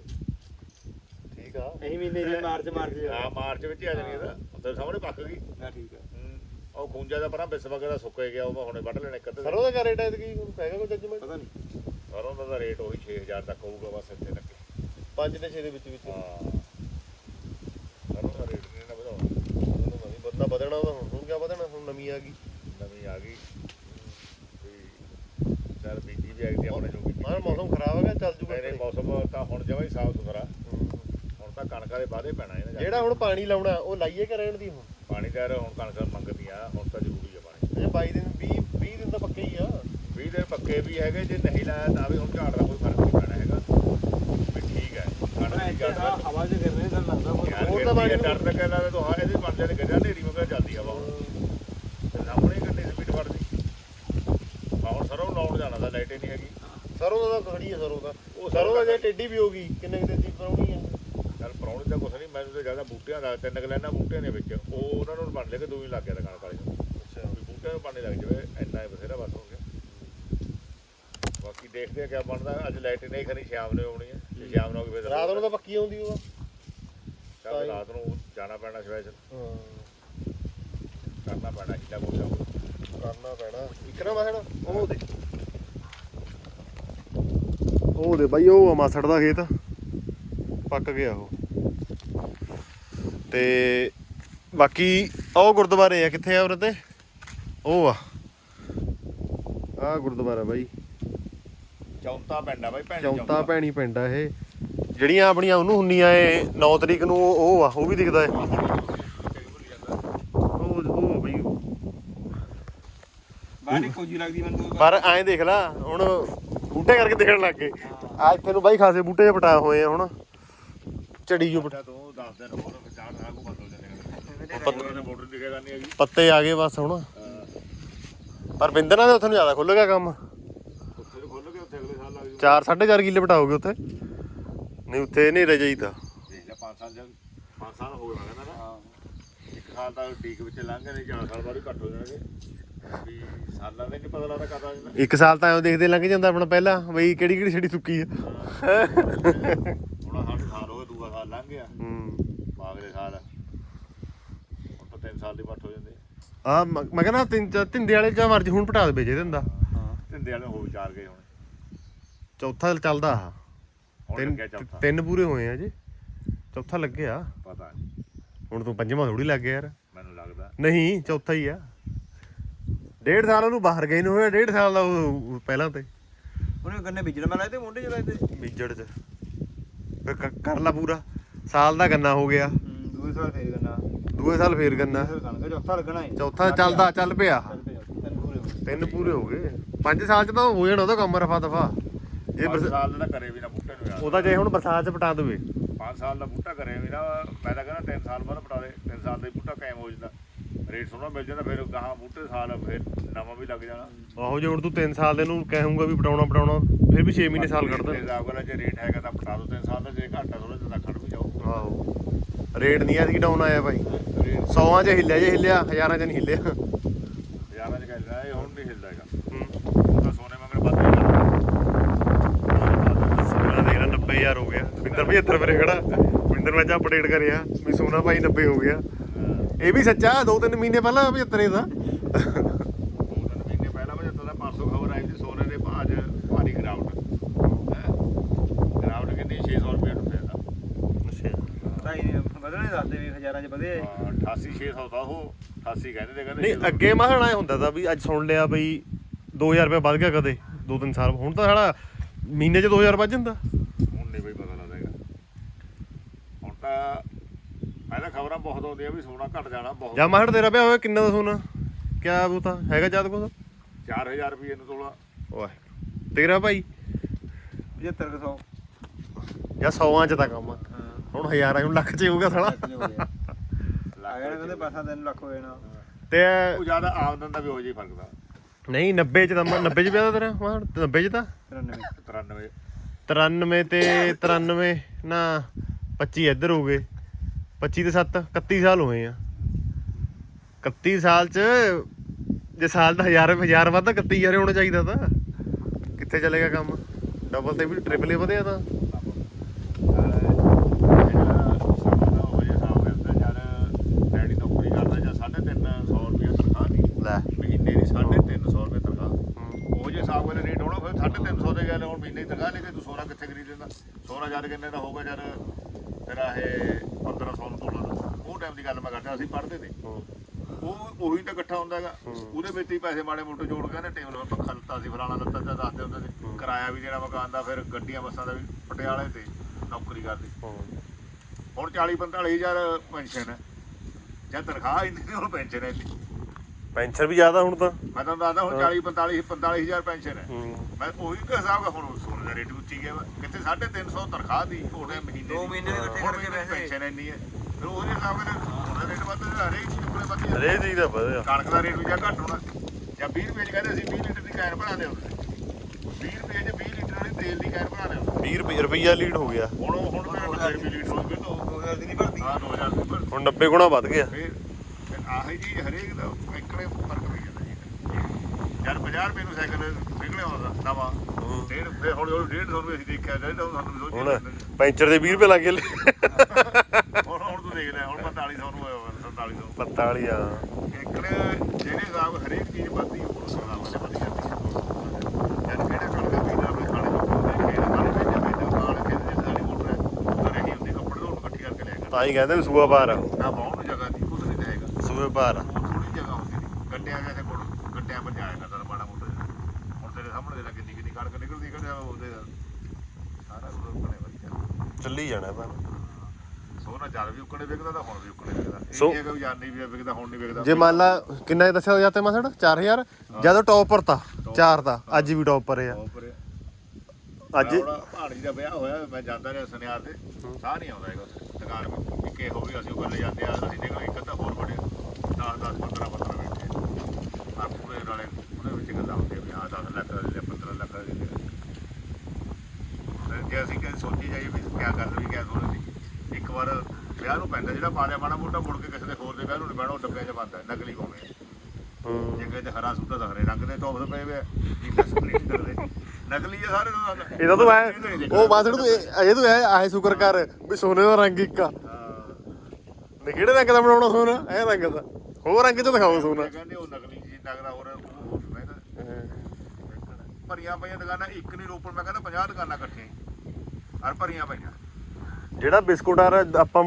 Speaker 3: ਠੀਕ ਆ।
Speaker 1: ਇਹੀ ਮਹੀਨੇ ਜੇ ਮਾਰਚ ਮਾਰਚ
Speaker 2: ਹਾਂ ਮਾਰਚ ਵਿੱਚ ਹੀ ਆ ਜਾਣੀ ਇਹਦਾ। ਤੇ ਸਾਹਮਣੇ ਪੱਕ ਗਈ।
Speaker 1: ਨਾ ਠੀਕ ਹੂੰ।
Speaker 2: ਉਹ ਖੂੰਜਾ ਦਾ ਪਰਾਂ ਬਿਸ ਵਗੈਰਾ ਸੁੱਕੇ ਗਿਆ ਉਹ ਮੈਂ ਹੁਣੇ ਵੱਢ ਲੈਣਾ ਇੱਕ ਅੱਧੇ।
Speaker 3: ਸਰੋਂ ਦਾ ਕਿਆ ਰੇਟ ਹੈ ਇਹਦੀ ਹੁਣ ਹੈਗਾ ਕੋਈ ਜੱਜਮੈਂਟ
Speaker 1: ਪਤਾ ਨਹੀਂ।
Speaker 2: ਸਰੋਂ ਦਾ ਤਾਂ ਰੇਟ ਉਹੀ 6000 ਤੱਕ ਹੋਊਗਾ ਬਸ ਇੱਥੇ ਤੱਕ।
Speaker 3: 5 ਤੇ 6 ਦੇ ਵਿੱਚ ਵਿੱਚ।
Speaker 2: ਹਾਂ। ਸਰੋਂ ਦਾ ਰੇਟ ਨਹੀਂ ਨਾ ਵਧਾਉਣਾ?
Speaker 3: ਉਹਨੂੰ ਨਵੀਂ ਬੰਦਾ ਵਧਣਾ ਉਹਦਾ ਹੁਣ ਹੁਣ ਕਿਆ ਵਧਣਾ? ਹੁਣ ਨਵੀਂ ਆ ਗਈ।
Speaker 2: ਨਵੀਂ ਆ ਗਈ। ਵੀ ਚੱਲ ਬੀਜੀ ਵੀ ਆ ਗਈ ਆਪਣੇ ਜੋ। ਬੀਜੀ
Speaker 3: ਮਾਰ ਮੌਸਮ ਖਰਾਬ ਹੈਗਾ ਚੱਲ ਜੂਗਾ
Speaker 2: ਮੇਰੇ ਮੌਸਮ ਤਾਂ ਹੁਣ ਜਮਾਂ ਹੀ ਸਾਫ਼ ਸੁਥਰਾ। ਹੁਣ ਤਾਂ ਕਣਕਾਂ ਦੇ ਵਾਧੇ ਪੈਣਾ ਇਹਨਾਂ।
Speaker 3: ਜਿਹੜਾ ਹੁਣ ਪਾਣੀ ਲਾਉਣਾ ਉਹ ਲਾਈਏ ਕਿ ਰਹਿਣ ਦੀ ਹੁਣ?
Speaker 2: ਪਾਣੀ ਤਾਂ ਯਾਰ ਹੁਣ ਕਣਕਾਂ ਮੰਗਦੀਆਂ ਹੁਣ ਤਾਂ ਜ਼ਰੂਰੀ ਆ ਪਾਣੀ।
Speaker 3: ਅਜੇ 22 ਦਿਨ 20 20 ਦਿਨ ਤਾਂ ਪੱਕੇ ਹੀ ਆ।
Speaker 2: 20 ਦਿਨ ਪੱਕੇ ਵੀ ਹੈਗੇ ਜੇ ਨਹੀਂ ਲਾਇਆ ਤਾਂ ਵੀ ਹੁਣ ਝਾੜ ਦਾ ਕੋਈ ਫ਼ਰਕ ਨਹੀਂ ਪੈਣਾ ਹੈਗਾ। ਵੀ ਠੀਕ ਹੈ ਦੀ
Speaker 1: ਹਵਾ ਰਹੇ ਤਾਂ ਲੱਗਦਾ
Speaker 3: ਹੋਰ ਤਾਂ
Speaker 2: ਡਰ ਤਾਂ ਕਹਿੰਦਾ ਤੇ ਹਾਂ ਇਹਦੇ ਬਣ ਮਗਰ ਹਵਾ। ਹੁਣ ਸਾਹਮਣੇ ਕਿੰਨੀ ਸਪੀਡ ਫੜਦੀ। ਹੁਣ ਸਰੋਂ ਲਾਉਣ ਜਾਣਾ ਤਾਂ ਲਾਈਟ ਹੀ ਨਹੀਂ ਹੈਗੀ।
Speaker 3: ਸਰੋਂ ਦਾ ਤਾਂ ਖੜੀ ਆ ਸਰੋਂ ਦਾ।
Speaker 2: ਉਹ
Speaker 3: ਸਰੋਂ ਦਾ ਜੇ ਟੇਢੀ ਵੀ ਹੋਗੀ ਕਿੰਨੇ ਕੁ ਦਿਨ ਦੀ? ਪਰੌਣੀ ਆ
Speaker 2: ਦਾ ਕੁਛ ਨਹੀਂ ਮੈਨੂੰ ਤਾਂ ਜ਼ਿਆਦਾ ਬੂਟਿਆਂ ਦਾ ਤਿੰਨ ਗਲੈਨਾ ਬੂਟਿਆਂ ਦੇ ਵਿੱਚ। ਉਹ ਉਹਨਾਂ ਨੂੰ ਬਣ ਲੈ ਕੇ ਦੋ ਹੀ ਲੱਗ ਗਿਆ ਤਾਂ ਕਣਕ ਵਾਲੇ ਨੂੰ।
Speaker 3: ਅੱਛਾ।
Speaker 2: ਵੀ ਬੂਟਿਆਂ ਨੂੰ ਪਾਣੀ ਲੱਗ ਜਾਵੇ ਇੰਨਾ ਹੀ ਬਥੇਰਾ ਬਸ ਹੋ ਗਿਆ। ਬਾਕੀ ਦੇਖਦੇ ਆ ਕਿਆ ਬਣਦਾ। ਅੱਜ ਲਾਈਟ ਨਹੀਂ ਖਣੀ ਸ਼ਾਮ ਨੂੰ ਆਉਣੀ ਹੈ। ਜੇ ਸ਼ਾਮ ਨੂੰ ਫਿਰ
Speaker 3: ਰਾਤ ਨੂੰ ਤਾਂ ਪੱਕੀ ਆਉਂਦੀ ਉਹ।
Speaker 2: ਚੱਲ ਰਾਤ ਨੂੰ ਜਾਣਾ ਪੈਣਾ ਸਪੈਸ਼ਲ
Speaker 3: ਹਾਂ।
Speaker 2: ਕਰਨਾ ਪੈਣਾ ਹੀਟਾ ਕੋਈ।
Speaker 3: ਕਰਨਾ ਪੈਣਾ। ਇੱਕ ਨਾ ਮਾਸੜ ਉਹ ਦੇ। ਉਹ ਦੇ ਬਾਈ ਉਹ ਆ ਮਾਸੜ ਦਾ ਖੇਤ। ਪੱਕ ਗਿਆ ਉਹ। ਤੇ ਬਾਕੀ ਉਹ ਗੁਰਦੁਆਰੇ ਆ ਕਿੱਥੇ ਆ ਉਰੇ ਤੇ? ਉਹ ਆ। ਆ ਗੁਰਦੁਆਰਾ ਬਾਈ।
Speaker 2: ਚੌਂਤਾ ਪਿੰਡ ਆ ਬਾਈ ਭੈਣ
Speaker 3: ਚੌਂਤਾ ਭੈਣੀ ਪਿੰਡ ਆ ਇਹ। ਜਿਹੜੀਆਂ ਆਪਣੀਆਂ ਉਹਨੂੰ ਹੁੰਨੀਆਂ ਏ 9 ਤਰੀਕ ਨੂੰ ਉਹ ਆ ਉਹ ਵੀ ਦਿਖਦਾ ਏ ਉਹ ਉਹ ਬਈ।
Speaker 1: ਬਾਹਰ ਹੀ ਕੋਜੀ ਲੱਗਦੀ ਮੈਨੂੰ
Speaker 3: ਪਰ ਐਂ ਦੇਖ ਲੈ ਹੁਣ ਬੂਟੇ ਕਰਕੇ ਦਿਖਣ ਲੱਗ ਗਏ। ਆ ਇੱਥੇ ਨੂੰ ਬਾਈ ਖਾਸੇ ਬੂਟੇ ਪਟਾਏ ਹੋਏ ਆ ਹੁਣ। ਝੜੀ ਜੋ
Speaker 2: ਤੋਂ 10 ਦਿਨ ਹੋਰ। ਦੇ ਨਹੀਂ ਹੈਗੀ।
Speaker 3: ਪੱਤੇ ਆ ਗਏ ਬਸ ਹੁਣ। ਪਰ ਬਿੰਦਨਾ ਦੇ ਉੱਥੇ ਨੂੰ ਜ਼ਿਆਦਾ ਖੁੱਲ ਗਿਆ ਕੰਮ।
Speaker 2: ਉੱਥੇ ਤੋਂ ਖੋਲ ਕੇ ਉੱਥੇ ਅਗਲੇ ਸਾਲ ਲੱਗ ਜੂ
Speaker 3: 4 4.5 ਕਿੱਲੇ ਪਟਾਓਗੇ ਉੱਥੇ? ਨਹੀਂ ਉੱਥੇ ਹਨੇਰੇ ਜਾਈਦਾ।
Speaker 2: ਦੇਖ ਲੈ 5 ਸਾਲ ਜਦ 5 ਸਾਲ ਹੋ ਗਏ ਮੈਂ ਕਹਿੰਦਾ ਨਾ। ਇੱਕ ਸਾਲ ਤਾਂ ਡੀਕ ਵਿੱਚ ਲੰਘ ਗਏ ਨੇ ਚਾਰ ਸਾਲ ਬਾਅਦ ਹੀ ਘੱਟ ਹੋ ਜਾਣਗੇ। ਵੀ ਸਾਲਾਂ ਦੇ ਨਹੀਂ ਪਤਾ ਲੱਗਦਾ ਕਦੋਂ ਜਾਂਦਾ।
Speaker 3: ਇੱਕ ਸਾਲ ਤਾਂ ਐਂ ਦੇਖਦੇ ਲੰਘ ਜਾਂਦਾ ਆਪਣਾ ਪਹਿਲਾਂ ਬਈ ਕਿਹੜੀ ਕਿਹੜੀ ਛੜੀ ਸੁੱਕੀ ਆ।
Speaker 2: ਹੁਣ ਸਾਡੇ ਸਾਲ ਹੋ ਗਏ ਦੂਆ ਸਾਲ ਲੰਘ ਗਿਆ।
Speaker 3: ਹੂੰ
Speaker 2: ਅਗਲੇ ਸਾਲ ਹੁਣ ਤਾਂ 3 ਸਾਲ ਦੀ ਵੱਟ ਹੋ ਜਾਂਦੇ
Speaker 3: ਆ। ਮੈਂ ਕਹਿੰਦਾ ਤਿੰਨ ਤਿੰਦੇ ਵਾਲੇ ਜਾਂ ਮਰਜ਼ੀ ਹੁਣ ਪਟਾ ਦੇ ਵੇਚੇ ਦਿੰਦਾ।
Speaker 1: ਹਾਂ
Speaker 2: ਤਿੰਦੇ ਵਾਲੇ ਹੋ ਵੀ ਚਾਰ ਗਏ ਹੁਣ।
Speaker 3: ਚੌਥਾ ਚੱਲਦਾ ਆ।
Speaker 2: ਹੁਣ
Speaker 3: ਤਿੰਨ
Speaker 2: ਲੱਗਿਆ ਚੌਥਾ।
Speaker 3: ਤਿੰਨ ਪੂਰੇ ਹੋਏ ਆ ਜੀ ਚੌਥਾ ਲੱਗਿਆ
Speaker 2: ਪਤਾ ਨਹੀਂ
Speaker 3: ਹੁਣ ਤੂੰ ਪੰਜਵਾਂ ਥੋੜੀ ਲੱਗ ਗਿਆ ਯਾਰ।
Speaker 2: ਮੈਨੂੰ ਲੱਗਦਾ।
Speaker 3: ਨਹੀਂ ਚੌਥਾ ਹੀ ਆ। ਡੇਢ ਸਾਲ ਉਹਨੂੰ ਬਾਹਰ ਗਏ ਨੂੰ ਹੋਇਆ ਡੇਢ ਸਾਲ ਦਾ ਉਹ ਪਹਿਲਾਂ ਤੇ।
Speaker 1: ਉਹਨੇ ਗੰਨੇ ਬੀਜਣ ਮੈਂ ਲਾਏ ਤੇ ਮੁੰਡੇ ਚ ਲਾਏ ਤੇ।
Speaker 3: ਬੀਜੜ ਚ। ਫਿਰ ਕ- ਕਰ ਲਾ ਪੂਰਾ। ਸਾਲ ਦਾ ਗੰਨਾ ਹੋ ਗਿਆ।
Speaker 1: ਹੂੰ, ਦੂਏ ਸਾਲ ਫੇਰ ਗੰਨਾ।
Speaker 3: ਦੂਏ ਸਾਲ ਫੇਰ
Speaker 1: ਕਣਕ ਚੌਥਾ ਲੱਗਣਾ ਹੈ
Speaker 3: ਚੌਥਾ ਚੱਲਦਾ ਚੱਲ ਪਿਆ।
Speaker 1: ਤਿੰਨ ਪੂਰੇ ਹੋ ਗਏ।
Speaker 3: ਤਿੰਨ ਪੂਰੇ ਹੋ ਗਏ। ਪੰਜ ਸਾਲ ਚ ਤਾਂ ਹੋ ਜਾਣਾ ਉਹਦਾ ਕੰਮ ਰਫਾ ਦਫਾ। ਇਹ
Speaker 2: ਸਾਲ ਦਾ ਕਰੇ ਵੀ ਨਾ ਬੂਟੇ ਨੂੰ ਯਾਰ।
Speaker 3: ਉਹਦਾ ਜੇ ਹੁਣ ਬਰਸਾਤ ਚ ਪਟਾ ਦੇਵੇ।
Speaker 2: 5 ਸਾਲ ਦਾ ਬੂਟਾ ਕਰੇ ਵੀ ਨਾ ਮੈਂ ਤਾਂ ਕਹਿੰਦਾ 3 ਸਾਲ ਬਾਅਦ ਪਟਾ ਦੇ। 3 ਸਾਲ ਦਾ ਹੀ ਬੂਟਾ ਕਾਇਮ ਹੋ ਜਾਂਦਾ। ਰੇਟ ਸੋਹਣਾ ਮਿਲ ਜਾਂਦਾ ਫਿਰ ਗਾਹਾਂ ਬੂਟੇ ਸਾਲ ਫਿਰ ਨਵਾਂ ਵੀ ਲੱਗ ਜਾਣਾ।
Speaker 3: ਆਹੋ ਜੇ ਹੁਣ ਤੂੰ 3 ਸਾਲ ਦੇ ਨੂੰ ਕਹੂੰਗਾ ਵੀ ਪਟਾਉਣਾ ਪਟਾਉਣਾ ਫਿਰ ਵੀ 6 ਮਹੀਨੇ ਸਾਲ ਕੱਢ
Speaker 2: ਦੇ
Speaker 3: ਦੇ
Speaker 2: ਹਿਸਾਬ ਨਾਲ ਜੇ ਰੇਟ ਹੈਗਾ ਤਾਂ ਪਟਾ ਦੋ। 3 ਸਾਲ ਦਾ ਜੇ ਘੱਟ ਥੋੜਾ ਜਿਹਾ ਖੜ ਵੀ ਜਾਓ
Speaker 3: ਆਹੋ। ਰੇਟ ਨਹੀਂ ਐਤਕੀ ਡਾਊਨ ਆਇਆ ਭਾਈ।
Speaker 2: ਰੇਟ
Speaker 3: ਸੌਆਂ ਚ ਹਿੱਲਿਆ ਜੇ ਹਿੱਲਿਆ ਹਜ਼ਾਰਾਂ ਚ ਨਹੀਂ ਹਿੱਲਿਆ।
Speaker 2: ਹਜ਼ਾਰਾਂ ਚ ਕਹਿੰਦਾ ਇਹ ਹੁਣ ਨਹੀਂ ਹਿਲਦਾ ਹੈਗਾ।
Speaker 3: ਹੂੰ।
Speaker 2: ਹੁਣ ਤਾਂ ਸੋਨੇ ਮੰਗਣ ਵੱਧ ਨਹੀਂ ਕਰਦਾ
Speaker 3: ਸੋਨਾ ਦੇਖ ਲੈ 90000 ਹੋ ਗਿਆ। ਵਿੰਦਰ 75 ਮੇਰੇ ਖੜਾ। ਵਿੰਦਰ ਮੈਂ ਅਪਡੇਟ ਕਰਿਆ। ਵੀ ਸੋਨਾ ਭਾਈ 90 ਹੋ ਗਿਆ। ਇਹ ਵੀ ਸੱਚਾ ਦੋ ਤਿੰਨ ਮਹੀਨੇ ਪਹਿਲਾਂ 75 ਦਾ
Speaker 2: ਦੋ ਤਿੰਨ ਮਹੀਨੇ ਪਹਿਲਾਂ ਮੈਂ ਜਦੋਂ ਦਾ 500 ਖਬਰ ਆਈ ਸੀ ਸੋਨੇ ਦੇ ਭਾਅ 'ਚ ਭਾਰੀ ਗਿਰਾਵਟ ਹੈਂ। ਗਿਰਾਵਟ ਕਿੰਨੀ 600 ਰੁਪਏ ਰੁਪਏ ਦਾ
Speaker 1: ਢਾਈ ਨੇ ਵਧਣੇ ਦੱਸਦੇ ਵੀ ਹਜ਼ਾਰਾਂ ਚ ਵਧੇ
Speaker 2: ਹਾਂ, 88 600 ਦਾ ਉਹ 88 ਕਹਿੰਦੇ ਤੇ ਕਹਿੰਦੇ
Speaker 3: ਨਹੀਂ ਅੱਗੇ ਮਹਾਣਾ ਹੁੰਦਾ ਤਾਂ ਵੀ ਅੱਜ ਸੁਣ ਲਿਆ ਬਈ 2000 ਰੁਪਏ ਵੱਧ ਗਿਆ ਕਦੇ ਦੋ ਤਿੰਨ ਸਾਲ ਹੁਣ ਤਾਂ ਸਾਲਾ ਮਹੀਨੇ ਚ 2000 ਵੱਧ ਜਾਂਦਾ।
Speaker 2: ਹੁਣ ਨਹੀਂ ਬਈ ਪਤਾ ਲੱਗਦਾ ਹੈਗਾ। ਹੁਣ ਤਾਂ ਪਹਿਲਾਂ ਖਬਰਾਂ ਬਹੁਤ ਆਉਂਦੀਆਂ ਵੀ ਸੋਨਾ ਘਟ ਜਾਣਾ ਬਹੁਤ।
Speaker 3: ਜਾਂ ਮਾਹੜ ਤੇਰਾ ਵਿਆਹ ਹੋਇਆ ਕਿੰਨਾ ਦਾ ਸੋਨਾ? ਕਿਆ ਉਹ ਤਾਂ ਹੈਗਾ ਜਦ ਕੋ
Speaker 2: 4000 ਰੁਪਏ ਨੂੰ ਤੋਲਾ।
Speaker 3: ਵਾਹ ਤੇਰਾ ਭਾਈ?
Speaker 1: 7500
Speaker 3: ਜਾਂ ਸੌਆਂ ਚ ਤਾਂ ਕੰਮ ਆ। ਹੁਣ ਹਜ਼ਾਰਾਂ ਨੂੰ ਲੱਖ ਚ ਹੋਊਗਾ ਸਾਲਾ।
Speaker 1: ਆ ਨਾ ਕਹਿੰਦੇ ਪੈਸਾ 3 ਲੱਖ ਹੋ ਜਾਣਾ।
Speaker 3: ਤੇ
Speaker 2: ਉਹ ਜ਼ਿਆਦਾ ਆਮਦਨ ਦਾ ਵੀ ਹੋ ਜੀ ਫ਼ਰਕ ਦਾ
Speaker 3: ਨਹੀਂ 90 ਚ ਤਾਂ 90 ਚ ਵਿਆਹ ਦਾ ਤੇਰਾ? ਮਾਹੜ 90 ਚ ਤਾਂ?
Speaker 1: 93
Speaker 2: 93
Speaker 3: 93 ਤੇ 93 ਨਾ 25 ਇੱਧਰ ਹੋ ਗਏ। 25 ਤੇ 7 31 ਸਾਲ ਹੋਏ ਆ। 31 ਸਾਲ ਚ ਜੇ ਸਾਲ ਦਾ 1000 1000 ਵੱਧ 31000 ਹੋਣਾ ਚਾਹੀਦਾ ਤਾਂ। ਕਿੱਥੇ ਚਲੇਗਾ ਕੰਮ? ਡਬਲ ਤੇ ਵੀ ਟ੍ਰਿਪਲ ਹੀ ਵਧਿਆ ਤਾਂ
Speaker 2: ਡੈਡੀ ਨੌਕਰੀ ਕਰਦਾ ਜਾਂ 350 ਰੁਪਏ ਤਨਖਾਹ ਦੀ
Speaker 3: ਲੈ
Speaker 2: ਮਹੀਨੇ ਦੀ 350 ਰੁਪਏ ਤਨਖਾਹ ਉਹ ਜੇ ਹਿਸਾਬ ਨਾਲ ਰੇਟ ਹੋਣਾ ਫਿਰ 350 ਦੇ ਗੱਲ ਹੁਣ ਮਹੀਨੇ ਦੀ ਤਨਖਾਹ ਲੈ ਕੇ ਤੂੰ ਸੋਨਾ ਕਿੱਥੇ ਖਰੀਦ ਲੈਂਦਾ ਸੋਨਾ ਜਦ ਕਿੰਨੇ ਦਾ ਹੋਊਗਾ ਜਦ ਤੇਰਾ ਇਹ 1500 ਨੂੰ ਤੋਲਾ ਦਾ ਉਹ ਟਾਈਮ ਦੀ ਗੱਲ ਮੈਂ ਕਰਦਾ ਅਸੀਂ ਪੜ੍ਹਦੇ ਤੇ। ਉਹ ਉਹੀ ਤਾਂ ਇਕੱਠਾ ਹੁੰਦਾ ਹੈਗਾ। ਉਹਦੇ ਵਿੱਚ ਹੀ ਪੈਸੇ ਮਾੜੇ ਮੋਟੇ ਜੋੜ ਕੇ ਨਾ ਟੇਬਲ 'ਤੇ ਪੱਖਾ ਲੱਤਾ ਸੀ ਫਲਾਣਾ ਲੱਤਾ ਜਾਂ ਦੱਸਦੇ ਹੁੰਦੇ ਸੀ। ਕਿਰਾਇਆ ਵੀ ਦੇਣਾ ਮਕਾਨ ਦਾ ਫਿਰ ਗੱਡੀਆਂ ਬੱਸਾਂ ਦਾ ਵੀ ਪਟਿਆਲੇ ਤੇ ਨੌਕਰੀ ਕਰਦੀ। ਹੁਣ 40 45000 ਪੈਨਸ਼ਨ ਹੈ। ਜਾਂ ਤਨਖਾਹ ਇੰਨੀ ਨਹੀਂ ਹੁਣ ਪੈਨਸ਼ਨ ਹੈ ਇੰਨੀ।
Speaker 3: ਪੈਨਸ਼ਨ ਵੀ ਜ਼ਿਆਦਾ ਹੁਣ ਤਾਂ।
Speaker 2: ਮੈਂ ਤੁਹਾਨੂੰ ਦੱਸਦਾ ਹੁਣ 40 45 45000 ਪੈਨਸ਼ਨ ਹੈ।
Speaker 3: ਹੂੰ।
Speaker 2: ਮੈਂ ਉਹੀ ਕਿ ਹਿਸਾਬ ਦਾ ਹੁਣ ਸੋਨੇ ਦਾ ਰੇਟ ਉੱਚੀ ਗਿਆ ਵਾ। ਕਿਤੇ 350 ਤਨਖਾਹ ਦੀ ਉਹਨੇ ਮਹੀਨੇ
Speaker 1: ਦੋ। ਮਹੀਨੇ ਦੇ ਇਕੱਠੇ
Speaker 2: ਹੁਣ
Speaker 1: ਕਰਕੇ
Speaker 2: ਮਹੀਨੇ ਦੀ
Speaker 1: ਪੈਸੇ।
Speaker 2: ਪੈਨਸ਼ਨ ਇੰਨੀ ਹੈ। ਫਿਰ ਉਹਦੇ ਹਿਸਾਬ ਨਾਲ ਸੋਨੇ ਦਾ ਰੇਟ ਵੱਧ ਜਾਂਦਾ ਹਰੇਕ ਚੀਜ਼ ਉੱਪਰੇ ਵੱਧ ਜਾਂਦਾ
Speaker 3: ਹਰੇ ਚੀਜ਼ ਦਾ ਵਧਿਆ
Speaker 2: ਕਣਕ ਦਾ ਰੇਟ ਵੀ ਜਾਂ ਘੱਟ ਹੋਣਾ। ਜਾਂ 20 ਰੁਪਏ ਚ ਕਹਿੰਦੇ ਅਸੀਂ 20 ਲੀਟਰ ਦੀ ਕੈਨ ਬਣਾਉਂਦੇ ਹੁੰਦੇ 20 ਰੁਪਏ ਚ 20 ਲੀਟਰ ਵਾਲੀ ਤੇਲ ਦੀ ਕੈਨ ਬਣਾਉਂਦੇ ਹੁੰਦੇ
Speaker 3: 20 ਰੁਪਏ ਰੁਪਈਆ ਲੀਡ ਹੋ ਗਿਆ।
Speaker 2: ਹੁਣ ਉਹ- ਹੁਣ 90 ਰੁਪਏ ਲੀਟਰ ਹੋ ਗਏ ਤਾਂ।
Speaker 1: 2000 ਦੀ ਨਹੀਂ ਭਰਦੀ।
Speaker 2: ਹਾਂ 2000 ਰੁਪਏ
Speaker 3: ਹੁਣ 90 ਗੁਣਾ ਵੱਧ ਗਿਆ।
Speaker 2: ਫਿਰ ਆਹੀ ਜੀ ਹਰੇਕ ਦਾ ਇੱਕੜੇ ਫ਼ਰਕ ਪਈ ਜਾਂਦਾ ਜੀ। ਜਦ 50 ਰੁਪਏ ਨੂੰ ਸਾਈਕਲ ਨਿਕਲਿਆ ਹੁੰਦਾ ਨਵਾਂ ਫਿਰ ਫਿਰ ਹੌਲੀ ਹੌਲੀ 150 ਰੁਪਏ ਅਸੀਂ ਦੇਖਿਆ ਜਾਂਦਾ ਸਾਨੂੰ ਸੋਚੀ
Speaker 3: ਹੁਣ ਪੈਂਚਰ ਦੇ 20 ਰੁਪਏ ਲੱਗ ਗਏ
Speaker 2: ਹੁਣ ਹੁਣ ਤੂੰ ਦੇਖ ਲੈ ਹੁਣ 4500 ਨੂੰ ਹੋਇਆ 4700
Speaker 3: 45 ਆ
Speaker 2: ਇੱਕੜੇ ਜਿਹੜੇ ਹਿਸਾਬ ਹਰੇਕ ਚੀਜ਼ ਵੱਧਦੀ ਉਹ ਹਿਸਾਬ ਨਾਲ ਵਧੀ ਜਾਂਦੀ ਹੈ। ਜਦ ਕਿਹੜਾ ਕਣਕ ਪੀਦਾ ਆਪਣੇ ਖਾਣੇ ਨੂੰ ਖੇਡ ਖਾਣੇ ਪੈਂਦੇ ਪੈਂਦੇ ਖਾਣ ਕੇ ਜਿਹੜੇ ਸਾਡੀ ਮੋਟਰ ਹੈ ਤਾਂ ਰਹੀ ਹੁੰਦੀ ਕੱਪੜੇ ਧੋਣ ਇਕੱਠੀ ਕਰਕੇ ਲੈ ਕੇ
Speaker 3: ਤਾਂ ਹੀ ਕਹਿੰਦੇ ਵੀ ਸੂਆ ਪਾਰ ਆ।
Speaker 2: ਨਾ ਬਾਹਣ ਨੂੰ ਜਗ੍ਹਾ ਦੀ ਕੁਝ ਨਹੀਂ ਰਹੇਗਾ
Speaker 3: ਸੂਏ ਪਾਰ ਆ
Speaker 2: ਉਹ ਥੋੜੀ ਜਗ੍ਹਾ ਹੁੰਦੀ ਸੀ। ਗੱਡਿਆਂ ਦੇ ਕੋਲ ਗੱਡਿਆਂ ਪਰ ਜਾਇਆ ਕਰਦਾ ਮਾੜਾ ਮੋਟਾ ਜਿਹਾ। ਹੁਣ ਤੇਰੇ ਸਾਹਮਣੇ ਦੇ ਕਿੰਨੀ ਕਿੰਨੀ ਕਣਕ ਨਿਕਲਦੀ ਕੱਢਿਆ ਉਹਦੇ ਦਾ ਸਾਰਾ ਕੁਝ ਉੱਕਣੇ ਵਧੀਆ
Speaker 3: ਚੱਲੀ ਜਾਣਾ ਤਾਂ
Speaker 2: ਸੋਨਾ ਜਦ ਵੀ ਉੱਕਣੇ ਵਿਕਦਾ ਤਾਂ ਹੁਣ ਵੀ ਉੱਕਣੇ ਵਿਕਦਾ। ਇਹ ਨਹੀਂ ਹੈਗਾ ਵੀ ਜਦ ਨਹੀਂ ਵੀ ਵਿਕਦਾ ਹੁਣ ਨਹੀਂ ਵਿਕਦਾ।
Speaker 3: ਜੇ ਮੰਨ ਲਾ ਕਿੰਨਾ ਦੱਸਿਆ ਜਾਂਦੇ ਮਸੜ 4000 ਜਦੋਂ ਟੌਪਰ ਤਾਂ। 4 ਦਾ ਅੱਜ ਵੀ ਟੌਪਰ ਆ।
Speaker 2: ਉਹ ਪਰ
Speaker 3: ਅੱਜ
Speaker 2: ਪਹਾੜੀ ਦਾ ਵਿਆਹ ਹੋਇਆ ਮੈਂ ਜਾਂਦਾ ਰਿਹਾ ਸੁਨਿਆਰ ਦੇ ਸਾਹ ਨਹੀਂ ਆਉਂਦਾ ਹੈਗਾ। ਉੱਥੇ ਦੁਕਾਨ ਵਿੱਚ। ਕਿ ਇਹੋ ਵੀ ਅਸੀਂ ਉਹ ਜਾਂਦੇ ਆ ਅਸੀਂ ਨਿਕਲ ਇੱਕ ਅੱਧਾ ਹੋਰ ਬੜੇ 10 10 15 15 ਬੈਠੇ ਆ ਪੂਰੇ ਨਾਲੇ ਉਹਦੇ ਵਿੱਚ ਗੱਲਾਂ ਹੁੰਦੀਆਂ ਵੀ ਆ 10 ਲੱਖ ਦੇ 15 ਲੱਖ ਦੇ ਤੇ ਜੇ ਅਸੀਂ ਕਦੇ ਸੋਚੀ ਜਾਈਏ ਵੀ ਕੀ ਗੱਲ ਵੀ ਕੀ ਹੋਣੀ ਸੀ ਇੱਕ ਵਾਰ ਵਿਆਹ ਨੂੰ ਪੈਂਦਾ ਜਿਹੜਾ ਪਾ ਲਿਆ ਮਾੜਾ ਮੋਟਾ ਮੁੜ ਕੇ ਕਿਸੇ ਦੇ ਹੋਰ ਦੇ ਵਿਆਹ ਨੂੰ ਨਹੀਂ ਪੈਣਾ ਉਹ ਡੱਬਿਆਂ 'ਚ ਪਾਉਂਦਾ ਨਕਲੀ ਪਾਉਣੇ ਆ।
Speaker 3: ਹੂੰ।
Speaker 2: ਜੇ ਕਿਤੇ ਹਰਾ ਸੂਤਾ ਤਾਂ ਹਰੇ ਰੰਗ ਦੇ ਟੌਪ ਪਏ ਵੇ ਨੀਲਾ ਸਪਲਿੰਟਰ ਦੇ ਨਕਲੀ ਆ ਸਾਰੇ ਨੂੰ ਤਾਂ
Speaker 3: ਇਹਦਾ ਤੂੰ ਐ ਉਹ ਮਾਸੜ ਤੂੰ ਇਹ- ਤੂੰ ਐ ਆਏ ਸ਼ੁਕਰ ਕਰ ਵੀ ਸੋਨੇ ਦਾ ਰੰਗ ਇੱਕ ਆ।
Speaker 2: ਹਾਂ।
Speaker 3: ਨੇ ਕਿਹੜੇ ਰੰਗ ਦਾ ਬਣਾਉਣਾ ਸੋਨਾ ਇਹ ਰੰਗ ਦਾ। ਹੋਰ ਰੰਗ ਚ ਦਿਖਾਓ ਸੋਨਾ।
Speaker 2: ਕਹਿੰਦੇ ਉਹ ਨਕਲੀ ਚੀਜ਼ ਲੱਗਦਾ ਹੋਰ ਉਹ ਹੋਰ ਮਹਿੰਗਾ ਭਰੀਆਂ ਪਈਆਂ ਦੁਕਾਨਾਂ ਇੱਕ ਨਹੀਂ ਰੋਪੜ ਮੈਂ ਕਹਿੰਦਾ 50 ਦੁਕਾਨਾਂ ਇਕੱਠੀਆਂ ਹੀ। ਔਰ ਭਰੀਆਂ ਪਈਆਂ।
Speaker 3: ਜਿਹੜਾ ਬਿਸਕੁਟ ਆ ਆਪਾਂ